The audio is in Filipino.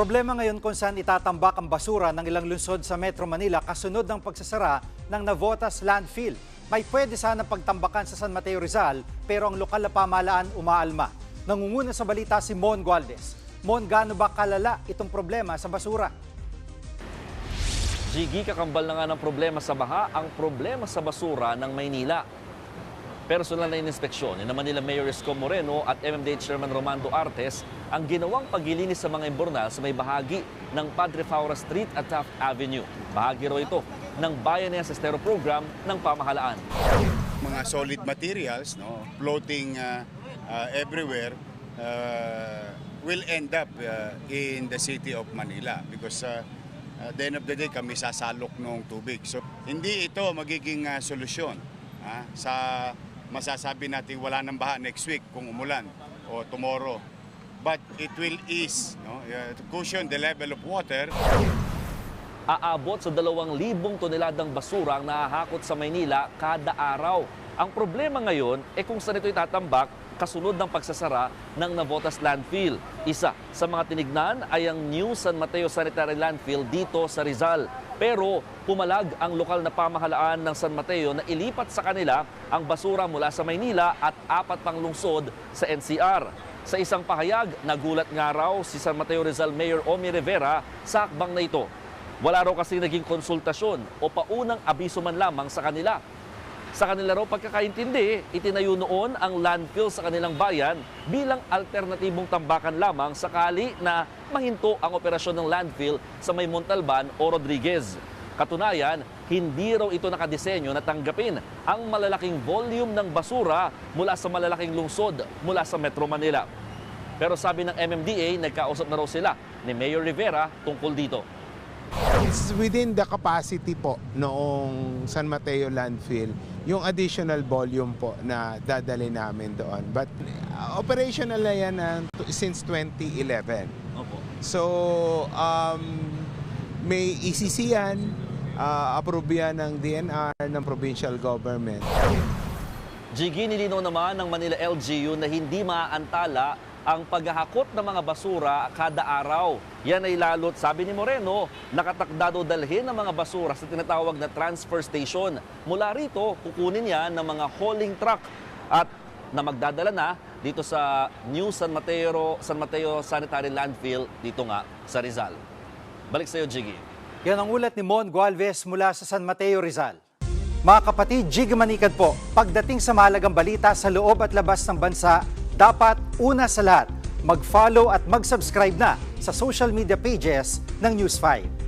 Problema ngayon kung saan itatambak ang basura ng ilang lungsod sa Metro Manila kasunod ng pagsasara ng Navotas landfill. May pwede sana pagtambakan sa San Mateo Rizal pero ang lokal na pamahalaan umaalma. Nangunguna sa balita si Mon Gualdes. Mon, gaano ba kalala itong problema sa basura? Gigi, kakambal na nga ng problema sa baha ang problema sa basura ng Maynila. Personal na inspeksyon ni naman nila Mayor Isko Moreno at MMDA Chairman Romando Artes ang ginawang paglilinis sa mga imbornal sa may bahagi ng Padre Faura Street at Taft Avenue. Bahagi raw ito ng Bayan sa Estero Program ng pamahalaan. mga solid materials no floating uh, uh, everywhere uh, will end up uh, in the city of Manila because uh, at the end of the day kami sasalok ng tubig so hindi ito magiging uh, solusyon ah, sa masasabi natin wala nang baha next week kung umulan o tomorrow. But it will ease no? To cushion the level of water. Aabot sa 2,000 toneladang basura ang nahahakot sa Maynila kada araw. Ang problema ngayon ay kung saan ito itatambak kasunod ng pagsasara ng Navotas Landfill. Isa sa mga tinignan ay ang New San Mateo Sanitary Landfill dito sa Rizal. Pero pumalag ang lokal na pamahalaan ng San Mateo na ilipat sa kanila ang basura mula sa Maynila at apat pang lungsod sa NCR. Sa isang pahayag, nagulat nga raw si San Mateo Rizal Mayor Omi Rivera sa akbang na ito. Wala raw kasi naging konsultasyon o paunang abiso man lamang sa kanila. Sa kanila raw pagkakaintindi, itinayo noon ang landfill sa kanilang bayan bilang alternatibong tambakan lamang sakali na mahinto ang operasyon ng landfill sa may Montalban o Rodriguez. Katunayan, hindi raw ito nakadesenyo na tanggapin ang malalaking volume ng basura mula sa malalaking lungsod mula sa Metro Manila. Pero sabi ng MMDA, nagkausap na raw sila ni Mayor Rivera tungkol dito. It's within the capacity po noong San Mateo landfill, yung additional volume po na dadali namin doon. But uh, operational na yan uh, since 2011. Opo. So, um, may ECC yan, uh, approve yan ng DNR, ng provincial government. Jiggy nilinaw naman ng Manila LGU na hindi maaantala ang paghahakot ng mga basura kada araw. Yan ay lalo't, sabi ni Moreno, nakatakdado dalhin ng mga basura sa tinatawag na transfer station. Mula rito, kukunin yan ng mga hauling truck at na magdadala na dito sa New San Mateo, San Mateo Sanitary Landfill dito nga sa Rizal. Balik sa iyo, Jiggy. Yan ang ulat ni Mon Gualvez mula sa San Mateo Rizal. Mga kapatid, Jig Manikad po, pagdating sa mahalagang balita sa loob at labas ng bansa, dapat una sa lahat, mag-follow at mag-subscribe na sa social media pages ng News 5.